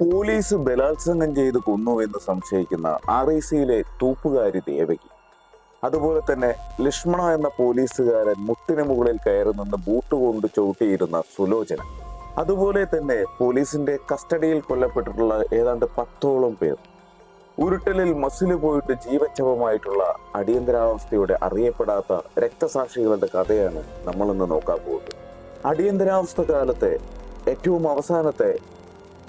Police ബലാത്സംഗം ചെയ്ത് കൊന്നു എന്ന് സംശയിക്കുന്ന ആർ ഐ സിയിലെ തൂപ്പുകാരി ദേവകി. അതുപോലെ തന്നെ ലക്ഷ്മണ എന്ന പോലീസുകാരൻ മുട്ടിന് മുകളിൽ കയറി നിന്ന് ബൂട്ട് കൊണ്ട് ചവിട്ടിയിരുന്ന സുലോചന. അതുപോലെ തന്നെ പോലീസിന്റെ കസ്റ്റഡിയിൽ കൊല്ലപ്പെട്ടിട്ടുള്ള ഏതാണ്ട് പത്തോളം പേർ. ഉരുട്ടലിൽ മസിൽ പോയിട്ട് ജീവച്ഛവമായിട്ടുള്ള അടിയന്തരാവസ്ഥയുടെ അറിയപ്പെടാത്ത രക്തസാക്ഷികളുടെ കഥയാണ് നമ്മളിന്ന് നോക്കാൻ പോകുന്നത്. അടിയന്തരാവസ്ഥ കാലത്തെ ഏറ്റവും അവസാനത്തെ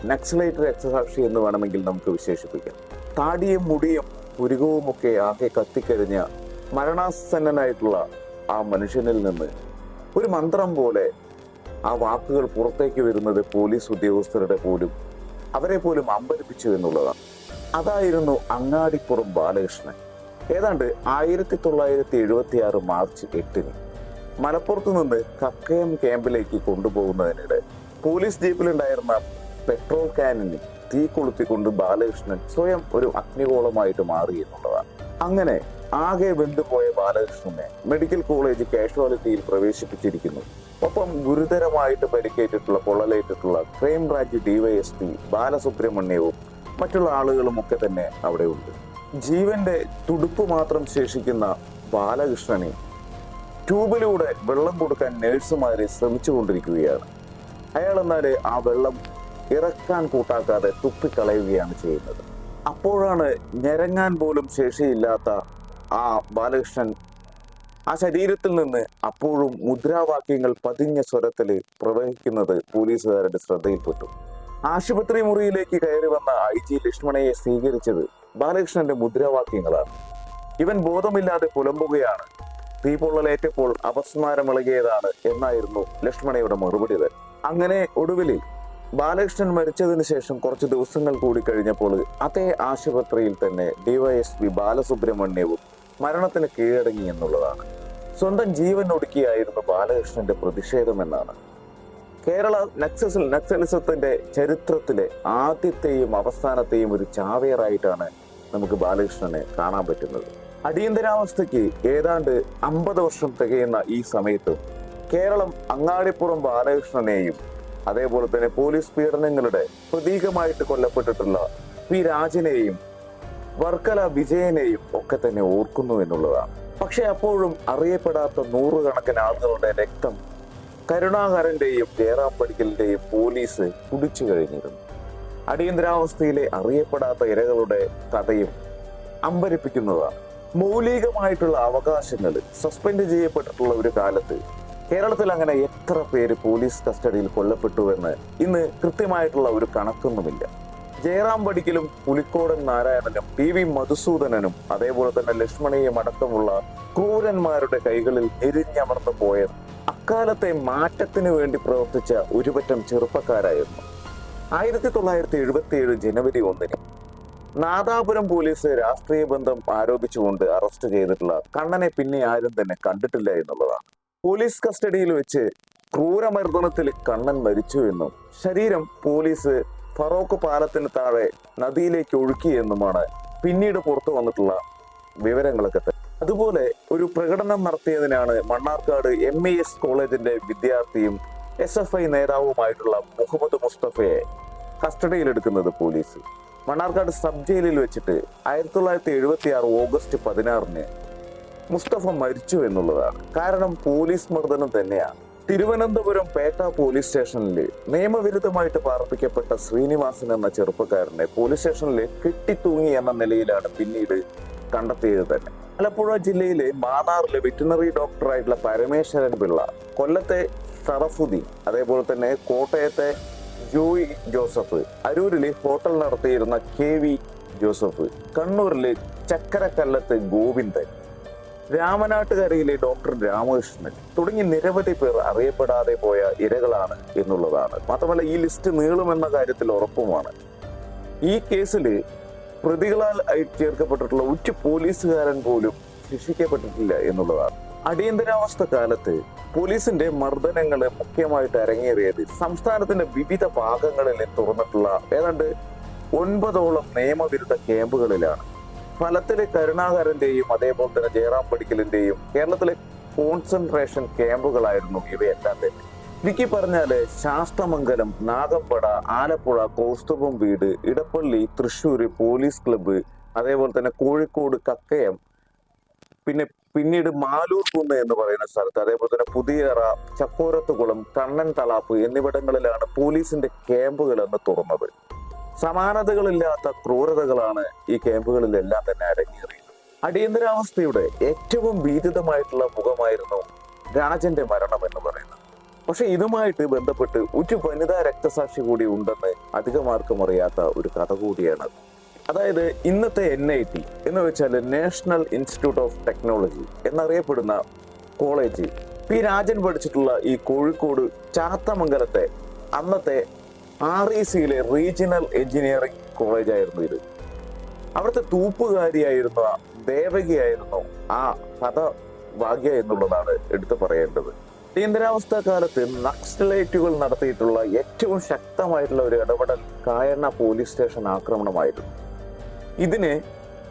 നക്സലൈറ്റ് രക്തസാക്ഷി എന്ന് വേണമെങ്കിൽ നമുക്ക് വിശേഷിപ്പിക്കാം. താടിയും മുടിയും പുരുകവും ഒക്കെ ആകെ കത്തിക്കഴിഞ്ഞ മരണാസന്നനായിട്ടുള്ള ആ മനുഷ്യനിൽ നിന്ന് ഒരു മന്ത്രം പോലെ ആ വാക്കുകൾ പുറത്തേക്ക് വരുന്നത് പോലീസ് ഉദ്യോഗസ്ഥരുടെ പോലും അവരെ പോലും അമ്പരിപ്പിച്ചു എന്നുള്ളതാണ്. അതായിരുന്നു അങ്ങാടിപ്പുറം ബാലകൃഷ്ണൻ. ഏതാണ്ട് ആയിരത്തി തൊള്ളായിരത്തി എഴുപത്തി ആറ് മാർച്ച് എട്ടിന് മലപ്പുറത്ത് നിന്ന് കക്കയം ക്യാമ്പിലേക്ക് കൊണ്ടുപോകുന്നതിനിടെ പോലീസ് ജീപ്പിലുണ്ടായിരുന്ന പെട്രോൾ ക്യാനിന് തീ കൊളുത്തിക്കൊണ്ട് ബാലകൃഷ്ണൻ സ്വയം ഒരു അഗ്നികോളമായിട്ട് മാറി എന്നുള്ളതാണ്. അങ്ങനെ ആകെ വെന്തുപോയ ബാലകൃഷ്ണനെ മെഡിക്കൽ കോളേജ് കാഷ്വാലിറ്റിയിൽ പ്രവേശിപ്പിച്ചിരിക്കുന്നു. ഒപ്പം ഗുരുതരമായിട്ട് പരിക്കേറ്റിട്ടുള്ള പൊള്ളലേറ്റിട്ടുള്ള ക്രൈംബ്രാഞ്ച് ഡിവൈഎസ്പി ബാലസുബ്രഹ്മണ്യവും മറ്റുള്ള ആളുകളും ഒക്കെ തന്നെ അവിടെ ഉണ്ട്. ജീവന്റെ തുടുപ്പ് മാത്രം ശേഷിക്കുന്ന ബാലകൃഷ്ണനെ ട്യൂബിലൂടെ വെള്ളം കൊടുക്കാൻ നേഴ്സുമാരെ ശ്രമിച്ചുകൊണ്ടിരിക്കുകയാണ്. അയാൾ എന്നാലേ ആ വെള്ളം ഇറക്കാൻ കൂട്ടാക്കാതെ തുപ്പിക്കളയുകയാണ് ചെയ്യുന്നത്. അപ്പോഴാണ് ഞെരങ്ങാൻ പോലും ശേഷിയില്ലാത്ത ആ ബാലകൃഷ്ണൻ ആ ശരീരത്തിൽ നിന്ന് അപ്പോഴും മുദ്രാവാക്യങ്ങൾ പതിഞ്ഞ സ്വരത്തിൽ പ്രവഹിക്കുന്നത് പോലീസുകാരുടെ ശ്രദ്ധയിൽപ്പെട്ടു. ആശുപത്രി മുറിയിലേക്ക് കയറി വന്ന ഐ ജി ലക്ഷ്മണയെ സ്വീകരിച്ചത് ബാലകൃഷ്ണന്റെ മുദ്രാവാക്യങ്ങളാണ്. ഇവൻ ബോധമില്ലാതെ പുലമ്പുകയാണ്. തീ പൊള്ളലേറ്റപ്പോൾ അപസ്മാരമിളകിയതാണ് എന്നായിരുന്നു ലക്ഷ്മണയുടെ മറുപടി അങ്ങനെ ഒടുവിൽ ബാലകൃഷ്ണൻ മരിച്ചതിന് ശേഷം കുറച്ച് ദിവസങ്ങൾ കൂടി കഴിഞ്ഞപ്പോൾ അതേ ആശുപത്രിയിൽ തന്നെ ഡിവൈഎസ്പി ബാലസുബ്രഹ്മണ്യവും മരണത്തിന് കീഴടങ്ങി എന്നുള്ളതാണ്. സ്വന്തം ജീവൻ ഒടുക്കിയായിരുന്നു ബാലകൃഷ്ണന്റെ പ്രതിഷേധം എന്നാണ് കേരള നക്സസിൽ നക്സലിസത്തിന്റെ ചരിത്രത്തിലെ ആദ്യത്തെയും അവസാനത്തെയും ഒരു ചാവേറായിട്ടാണ് നമുക്ക് ബാലകൃഷ്ണനെ കാണാൻ പറ്റുന്നത്. അടിയന്തരാവസ്ഥയ്ക്ക് ഏതാണ്ട് അമ്പത് വർഷം തികയുന്ന ഈ സമയത്തും കേരളം അങ്ങാടിപ്പുറം ബാലകൃഷ്ണനെയും അതേപോലെ തന്നെ പോലീസ് പീഡനങ്ങളുടെ പ്രതീകമായിട്ട് കൊല്ലപ്പെട്ടിട്ടുള്ള പി രാജനെയും വർക്കല വിജയനെയും ഒക്കെ തന്നെ ഓർക്കുന്നു എന്നുള്ളതാണ്. പക്ഷെ അപ്പോഴും അറിയപ്പെടാത്ത നൂറുകണക്കിന് ആളുകളുടെ രക്തം കരുണാകരന്റെയും ജയറാം പടിക്കലിന്റെയും പോലീസ് കുടിച്ചു കഴിഞ്ഞിരുന്നു. അടിയന്തരാവസ്ഥയിലെ അറിയപ്പെടാത്ത ഇരകളുടെ കഥയും അമ്പരിപ്പിക്കുന്നതാണ്. മൗലികമായിട്ടുള്ള അവകാശങ്ങൾ സസ്പെൻഡ് ചെയ്യപ്പെട്ടിട്ടുള്ള ഒരു കാലത്ത് കേരളത്തിൽ അങ്ങനെ എത്ര പേര് പോലീസ് കസ്റ്റഡിയിൽ കൊല്ലപ്പെട്ടു എന്ന് ഇന്ന് കൃത്യമായിട്ടുള്ള ഒരു കണക്കൊന്നുമില്ല. ജയറാം വടിക്കലും പുലിക്കോടൻ നാരായണനും പി വി മധുസൂദനനും അതേപോലെ തന്നെ ലക്ഷ്മണയും അടക്കമുള്ള ക്രൂരന്മാരുടെ കൈകളിൽ എരിഞ്ഞമർന്നു പോയത് അക്കാലത്തെ മാറ്റത്തിന് വേണ്ടി പ്രവർത്തിച്ച ഒരുപറ്റം ചെറുപ്പക്കാരായിരുന്നു. ആയിരത്തി തൊള്ളായിരത്തി എഴുപത്തി ഏഴ് ജനുവരി ഒന്നിന് നാദാപുരം പോലീസ് രാഷ്ട്രീയ ബന്ധം ആരോപിച്ചുകൊണ്ട് അറസ്റ്റ് ചെയ്തിട്ടുള്ള കണ്ണനെ പിന്നെ ആരും തന്നെ കണ്ടിട്ടില്ല എന്നുള്ളതാണ്. പോലീസ് കസ്റ്റഡിയിൽ വെച്ച് ക്രൂരമർദ്ദനത്തിൽ കണ്ണൻ മരിച്ചു എന്നും ശരീരം പോലീസ് ഫറോക്ക് പാലത്തിന് താഴെ നദിയിലേക്ക് ഒഴുക്കിയെന്നുമാണ് പിന്നീട് പുറത്തു വന്നിട്ടുള്ള വിവരങ്ങളൊക്കെ അതുപോലെ ഒരു പ്രകടനം നടത്തിയതിനാണ് മണ്ണാർക്കാട് എം ഇ എസ് കോളേജിന്റെ വിദ്യാർത്ഥിയും എസ് എഫ് ഐ നേതാവുമായിട്ടുള്ള മുഹമ്മദ് മുസ്തഫയെ കസ്റ്റഡിയിലെടുക്കുന്നത് പോലീസ്. മണ്ണാർക്കാട് സബ് ജയിലിൽ വെച്ചിട്ട് ആയിരത്തി തൊള്ളായിരത്തി എഴുപത്തി ആറ് ഓഗസ്റ്റ് പതിനാറിന് മുസ്തഫ മരിച്ചു എന്നുള്ളതാണ്. കാരണം പോലീസ് മർദ്ദനം തന്നെയാണ്. തിരുവനന്തപുരം പേട്ട പോലീസ് സ്റ്റേഷനിൽ നിയമവിരുദ്ധമായിട്ട് പാർപ്പിക്കപ്പെട്ട ശ്രീനിവാസൻ എന്ന ചെറുപ്പക്കാരനെ പോലീസ് സ്റ്റേഷനിൽ കെട്ടിത്തൂങ്ങി എന്ന നിലയിലാണ് പിന്നീട് കണ്ടെത്തിയത് തന്നെ. ആലപ്പുഴ ജില്ലയിലെ മാന്നാറിലെ വെറ്റിനറി ഡോക്ടറായിട്ടുള്ള പരമേശ്വരൻ പിള്ള കൊല്ലത്തെ ഷറഫുദ്ദീൻ അതേപോലെ തന്നെ കോട്ടയത്തെ ജോയി ജോസഫ് അരൂരിലെ ഹോട്ടൽ നടത്തിയിരുന്ന കെ വി ജോസഫ് കണ്ണൂരിലെ ചക്കരക്കല്ലത്ത് ഗോവിന്ദൻ രാമനാട്ടുകരയിലെ ഡോക്ടർ രാമകൃഷ്ണൻ തുടങ്ങി നിരവധി പേർ അറിയപ്പെടാതെ പോയ ഇരകളാണ് എന്നുള്ളതാണ്. മാത്രമല്ല ഈ ലിസ്റ്റ് നീളുമെന്ന കാര്യത്തിൽ ഉറപ്പുമാണ്. ഈ കേസിൽ പ്രതികളാൽ ചേർക്കപ്പെട്ടിട്ടുള്ള ഉച്ച പോലീസുകാരൻ പോലും ശിക്ഷിക്കപ്പെട്ടിട്ടില്ല എന്നുള്ളതാണ്. അടിയന്തരാവസ്ഥ കാലത്ത് പോലീസിന്റെ മർദ്ദനങ്ങൾ മുഖ്യമായിട്ട് അരങ്ങേറിയത് സംസ്ഥാനത്തിന്റെ വിവിധ ഭാഗങ്ങളിൽ തുറന്നിട്ടുള്ള ഏതാണ്ട് ഒൻപതോളം നിയമവിരുദ്ധ ക്യാമ്പുകളിലാണ്. ഫലത്തിലെ കരുണാകരന്റെയും അതേപോലെ തന്നെ ജയറാം പടിക്കലിന്റെയും കേരളത്തിലെ കോൺസെൻട്രേഷൻ ക്യാമ്പുകളായിരുന്നു ഇവയെല്ലാം തന്നെ. ചുരുക്കി പറഞ്ഞാൽ ശാസ്തമംഗലം നാഗപ്പട ആലപ്പുഴ കൗസ്തുഭം വീട് ഇടപ്പള്ളി തൃശ്ശൂര് പോലീസ് ക്ലബ്ബ് അതേപോലെ തന്നെ കോഴിക്കോട് കക്കയം പിന്നെ പിന്നീട് മാലൂർ കുന്ന് എന്ന് പറയുന്ന സ്ഥലത്ത് അതേപോലെ തന്നെ പുതിയറ ചക്കോരത്തുകുളം കണ്ണൻ തളാപ്പ് എന്നിവിടങ്ങളിലാണ് പോലീസിന്റെ ക്യാമ്പുകൾ എന്ന് തുറന്നത് സമാനതകളില്ലാത്ത ക്രൂരതകളാണ് ഈ ക്യാമ്പുകളിലെല്ലാം തന്നെ അരങ്ങേറിയത്. അടിയന്തരാവസ്ഥയുടെ ഏറ്റവും ഭീതിതമായിട്ടുള്ള മുഖമായിരുന്നു രാജന്റെ മരണം എന്ന് പറയുന്നത്. പക്ഷെ ഇതുമായിട്ട് ബന്ധപ്പെട്ട് ഒരു വനിതാ രക്തസാക്ഷി കൂടി ഉണ്ടെന്ന് അധികമാർക്കും അറിയാത്ത ഒരു കഥ കൂടിയാണ് അതായത് ഇന്നത്തെ എൻ ഐ ടി എന്ന് വെച്ചാൽ നാഷണൽ ഇൻസ്റ്റിറ്റ്യൂട്ട് ഓഫ് ടെക്നോളജി എന്നറിയപ്പെടുന്ന കോളേജ്. പി രാജൻ പഠിച്ചിട്ടുള്ള ഈ കോഴിക്കോട് ചാത്തമംഗലത്തെ അന്നത്തെ ആർ ഇ സിയിലെ റീജിയണൽ എഞ്ചിനീയറിംഗ് കോളേജ് ആയിരുന്നു ഇത്. അവിടുത്തെ തൂപ്പുകാരിയായിരുന്ന ദേവകിയായിരുന്നു ആ കഥ ഭാഗ്യ എന്നുള്ളതാണ് എടുത്തു പറയേണ്ടത്. അടിയന്തരാവസ്ഥ കാലത്ത് നക്സലൈറ്റുകൾ നടത്തിയിട്ടുള്ള ഏറ്റവും ശക്തമായിട്ടുള്ള ഒരു ഇടപെടൽ കായണ്ണ പോലീസ് സ്റ്റേഷൻ ആക്രമണമായിരുന്നു. ഇതിനെ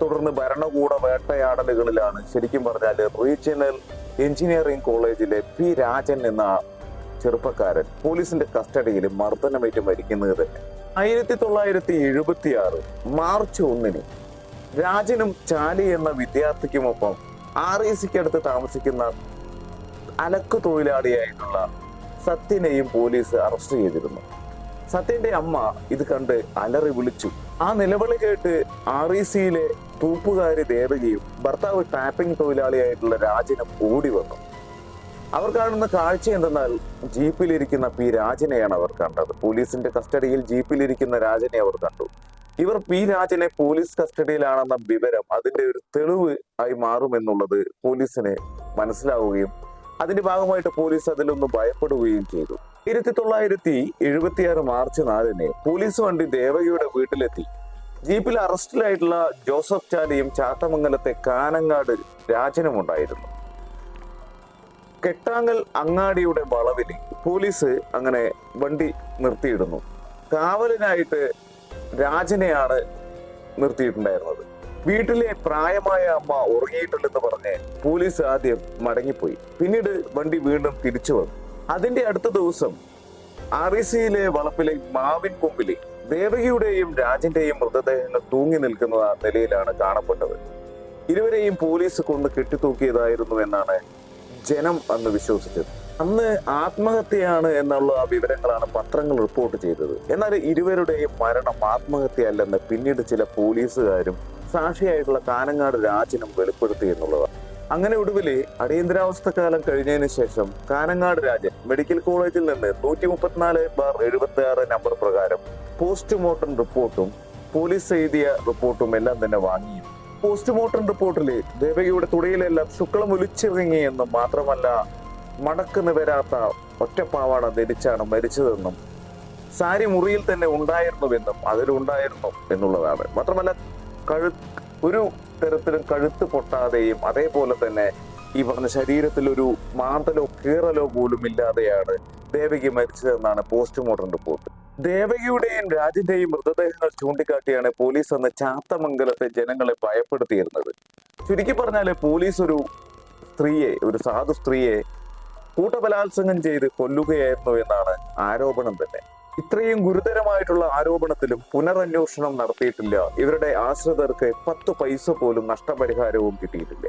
തുടർന്ന് ഭരണകൂട വേട്ടയാടലുകളിലാണ് ശരിക്കും പറഞ്ഞാൽ റീജിയണൽ എഞ്ചിനീയറിംഗ് കോളേജിലെ പി രാജൻ എന്ന ചെറുപ്പക്കാരൻ പോലീസിന്റെ കസ്റ്റഡിയിൽ മർദ്ദനമേറ്റ് മരിക്കുന്നത് തന്നെ ആയിരത്തി തൊള്ളായിരത്തി എഴുപത്തി ആറ് മാർച്ച് ഒന്നിന്. രാജനും ചാലി എന്ന വിദ്യാർത്ഥിക്കുമൊപ്പം ആർ ഇ സിക്ക് അടുത്ത് താമസിക്കുന്ന അലക്കു തൊഴിലാളിയായിട്ടുള്ള സത്യനെയും പോലീസ് അറസ്റ്റ് ചെയ്തിരുന്നു. സത്യന്റെ അമ്മ ഇത് കണ്ട് അലറി വിളിച്ചു. ആ നിലവിളി കേട്ട് ആർ ഇ സിയിലെ തൂപ്പുകാരി ദേവകിയും ഭർത്താവ് ടാപ്പിംഗ് തൊഴിലാളിയായിട്ടുള്ള രാജനും ഓടി വന്നു. അവർ കാണുന്ന കാഴ്ച എന്തെന്നാൽ ജീപ്പിലിരിക്കുന്ന പി രാജനെയാണ് അവർ കണ്ടത്. പോലീസിന്റെ കസ്റ്റഡിയിൽ ജീപ്പിലിരിക്കുന്ന രാജനെ അവർ കണ്ടു. ഇവർ പി രാജനെ പോലീസ് കസ്റ്റഡിയിലാണെന്ന വിവരം അതിന്റെ ഒരു തെളിവ് ആയി മാറുമെന്നുള്ളത് പോലീസിന് മനസ്സിലാവുകയും അതിന്റെ ഭാഗമായിട്ട് പോലീസ് അതിലൊന്ന് ഭയപ്പെടുകയും ചെയ്തു. ആയിരത്തി തൊള്ളായിരത്തി എഴുപത്തിയാറ് മാർച്ച് നാലിന് പോലീസ് വണ്ടി ദേവകിയുടെ വീട്ടിലെത്തി. ജീപ്പിൽ അറസ്റ്റിലായിട്ടുള്ള ജോസഫ് ചാലിയും ചാത്തമംഗലത്തെ കാനങ്ങാട് രാജനും ഉണ്ടായിരുന്നു കെട്ടാങ്ങൽ അങ്ങാടിയുടെ വളവിൽ പോലീസ് അങ്ങനെ വണ്ടി നിർത്തിയിടുന്നു. കാവലിനായിട്ട് രാജനെയാണ് നിർത്തിയിട്ടുണ്ടായിരുന്നത്. വീട്ടിലെ പ്രായമായ അമ്മ ഉറങ്ങിയിട്ടില്ലെന്ന് പറഞ്ഞ് പോലീസ് ആദ്യം മടങ്ങിപ്പോയി. പിന്നീട് വണ്ടി വീണ്ടും തിരിച്ചു വന്നു. അതിന്റെ അടുത്ത ദിവസം ആർ ഇ സിയിലെ വളപ്പിലെ മാവിൻ കൊമ്പിലെ ദേവകിയുടെയും രാജന്റെയും മൃതദേഹങ്ങൾ തൂങ്ങി നിൽക്കുന്ന നിലയിലാണ് കാണപ്പെട്ടത്. ഇരുവരെയും പോലീസ് കൊന്ന് കെട്ടിത്തൂക്കിയതായിരുന്നു എന്നാണ് ജനം അന്ന് വിശ്വസിച്ചത്. അന്ന് ആത്മഹത്യയാണ് എന്നുള്ള വിവരങ്ങളാണ് പത്രങ്ങൾ റിപ്പോർട്ട് ചെയ്തത്. എന്നാൽ ഇരുവരുടെയും മരണം ആത്മഹത്യയല്ലെന്ന് പിന്നീട് ചില പോലീസുകാരും സാക്ഷിയായിട്ടുള്ള കാനങ്ങാട് രാജനും വെളിപ്പെടുത്തി എന്നുള്ളതാണ്. അങ്ങനെ ഒടുവിൽ അടിയന്തരാവസ്ഥ കാലം കഴിഞ്ഞതിന് ശേഷം കാനങ്ങാട് രാജൻ മെഡിക്കൽ കോളേജിൽ നിന്ന് നൂറ്റി മുപ്പത്തിനാല് ബാർ എഴുപത്തി ആറ് നമ്പർ പ്രകാരം പോസ്റ്റ്മോർട്ടം റിപ്പോർട്ടും പോലീസ് എഴുതിയ റിപ്പോർട്ടും എല്ലാം തന്നെ വാങ്ങി പോസ്റ്റ്മോർട്ടം റിപ്പോർട്ടിൽ ദേവകിയുടെ തുടയിലെല്ലാം ശുക്ലം ഒലിച്ചിറങ്ങിയെന്നും മാത്രമല്ല മടക്കുന്ന് വരാത്ത ഒറ്റപ്പാവാട ധരിച്ചാണ് മരിച്ചതെന്നും സാരി മുറിയിൽ തന്നെ ഉണ്ടായിരുന്നുവെന്നും അതിലുണ്ടായിരുന്നു എന്നുള്ളതാണ്. മാത്രമല്ല കഴു ഒരു തരത്തിലും കഴുത്ത് പൊട്ടാതെയും അതേപോലെ തന്നെ ഈ പറഞ്ഞ ശരീരത്തിൽ ഒരു മാന്തലോ കീറലോ പോലും ഇല്ലാതെയാണ് ദേവകി മരിച്ചതെന്നാണ് പോസ്റ്റ്മോർട്ടം റിപ്പോർട്ട്. ദേവകിയുടെയും രാജിന്റെയും മൃതദേഹങ്ങൾ ചൂണ്ടിക്കാട്ടിയാണ് പോലീസ് അന്ന് ചാത്തമംഗലത്തെ ജനങ്ങളെ ഭയപ്പെടുത്തിയിരുന്നത്. ചുരുക്കി പറഞ്ഞാൽ പോലീസ് ഒരു സ്ത്രീയെ ഒരു സാധു സ്ത്രീയെ കൂട്ടബലാത്സംഗം ചെയ്ത് കൊല്ലുകയായിരുന്നു എന്നാണ് ആരോപണം തന്നെ. ഇത്രയും ഗുരുതരമായിട്ടുള്ള ആരോപണത്തിലും പുനരന്വേഷണം നടത്തിയിട്ടില്ല. ഇവരുടെ ആശ്രിതർക്ക് പത്ത് പൈസ പോലും നഷ്ടപരിഹാരവും കിട്ടിയിട്ടില്ല.